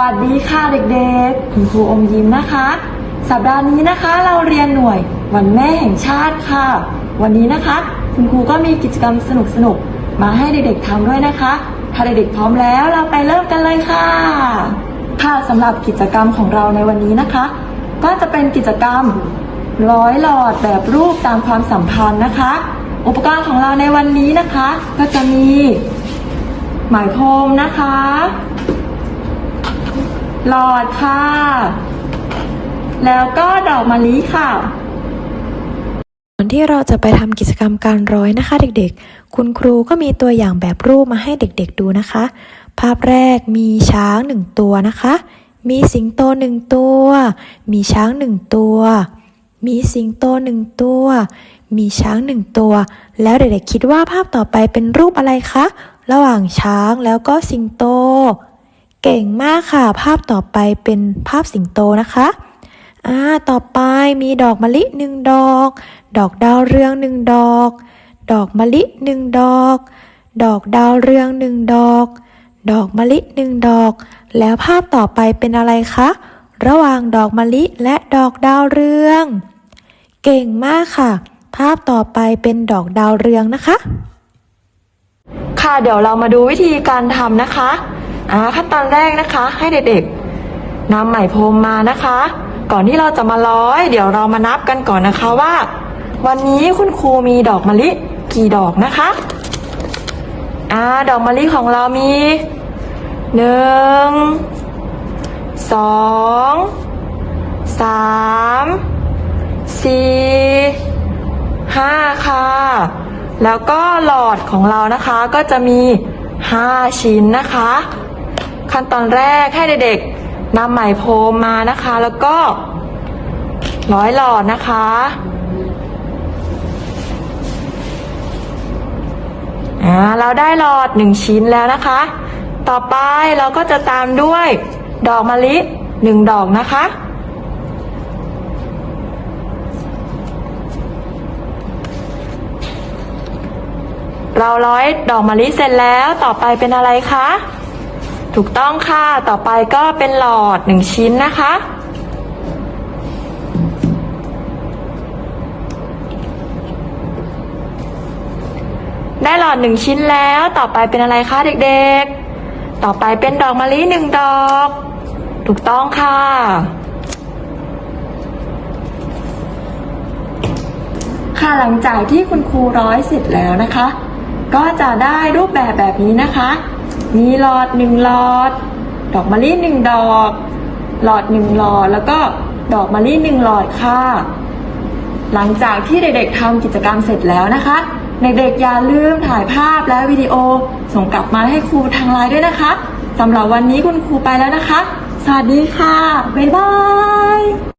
วัสดีค่ะเด็กๆ คุณครูอมยิ้มนะคะ สัปดาห์นี้นะคะเราเรียนหน่วยวันแม่แห่งชาติค่ะ วันนี้นะคะ คุณครูก็มีกิจกรรมสนุกๆ มาให้เด็กๆทำด้วยนะคะ ถ้าเด็กๆพร้อมแล้วเราไปเริ่มกันเลยค่ะ ค่ะสำหรับกิจกรรมของเราในวันนี้นะคะ ก็จะเป็นกิจกรรมร้อยหลอดแบบรูปตามความสัมพันธ์นะคะ อุปกรณ์ของเราในวันนี้นะคะ ก็จะมีหมายพรมนะคะ หลอดค่ะ แล้วก็ดอกมะลิค่ะก่อนที่เราจะไปทำกิจกรรมการร้อยนะคะ เด็กๆ คุณครูก็มีตัวอย่างแบบรูปมาให้เด็กๆดูนะคะ ภาพแรกมีช้างหนึ่งตัวนะคะ มีสิงโตหนึ่งตัว มีช้างหนึ่งตัว มีสิงโตหนึ่งตัว มีช้างหนึ่งตัว แล้วเด็กๆคิดว่าภาพต่อไปเป็นรูปอะไรคะ ระหว่างช้างแล้วก็สิงโต เก่งมากค่ะ ภาพต่อไปเป็นภาพสิงโตนะคะอ่าต่อไปมีดอกมะลิหนึ่งดอก ดอกดาวเรืองหนึ่งดอก ดอกมะลิหนึ่งดอก ดอกดาวเรืองหนึ่งดอก ดอกมะลิหนึ่งดอก แล้วภาพต่อไปเป็นอะไรคะ ระหว่างดอกมะลิและดอกดาวเรือง เก่งมากค่ะ ภาพต่อไปเป็นดอกดาวเรืองนะคะ ค่ะเดี๋ยวเรามาดูวิธีการทำนะคะ อ่าขั้นตอนแรกนะคะ ให้เด็กๆนำไหมพรมมานะคะ ก่อนที่เราจะมาร้อย เดี๋ยวเรามานับกันก่อนนะคะว่า วันนี้คุณครูมีดอกมะลิกี่ดอกนะคะอ่าดอกมะลิของเรามีหนึ่งสองสามสี่ห้าค่ะ แล้วก็หลอดของเรานะคะก็จะมี5ชิ้นนะคะ ขั้นตอนแรกให้เด็กๆนำไหมพรมมานะคะ แล้วก็ร้อยหลอดนะคะอ่าเราได้หลอดหนึ่งชิ้นแล้วนะคะ ต่อไปเราก็จะตามด้วยดอกมะลิหนึ่งดอกนะคะ เราร้อยดอกมะลิเสร็จแล้วต่อไปเป็นอะไรคะ ถูกต้องค่ะ ต่อไปก็เป็นหลอดหนึ่งชิ้นนะคะ ได้หลอดหนึ่งชิ้นแล้ว ต่อไปเป็นอะไรคะเด็กๆ ต่อไปเป็นดอกมะลิหนึ่งดอก ถูกต้องค่ะค่ะหลังจากที่คุณครูร้อยเสร็จแล้วนะคะ ก็จะได้รูปแบบแบบนี้นะคะ มีหลอดหนึ่งหลอด ดอกมะลิหนึ่งดอก หลอดหนึ่งหลอด แล้วก็ดอกมะลิหนึ่งหลอดค่ะ หลังจากที่เด็กๆทำกิจกรรมเสร็จแล้วนะคะเด็กๆอย่าลืมถ่ายภาพและวิดีโอ ส่งกลับมาให้ครูทางไลน์ด้วยนะคะสำหรับวันนี้คุณครูไปแล้วนะคะ สวัสดีค่ะ บ๊ายบาย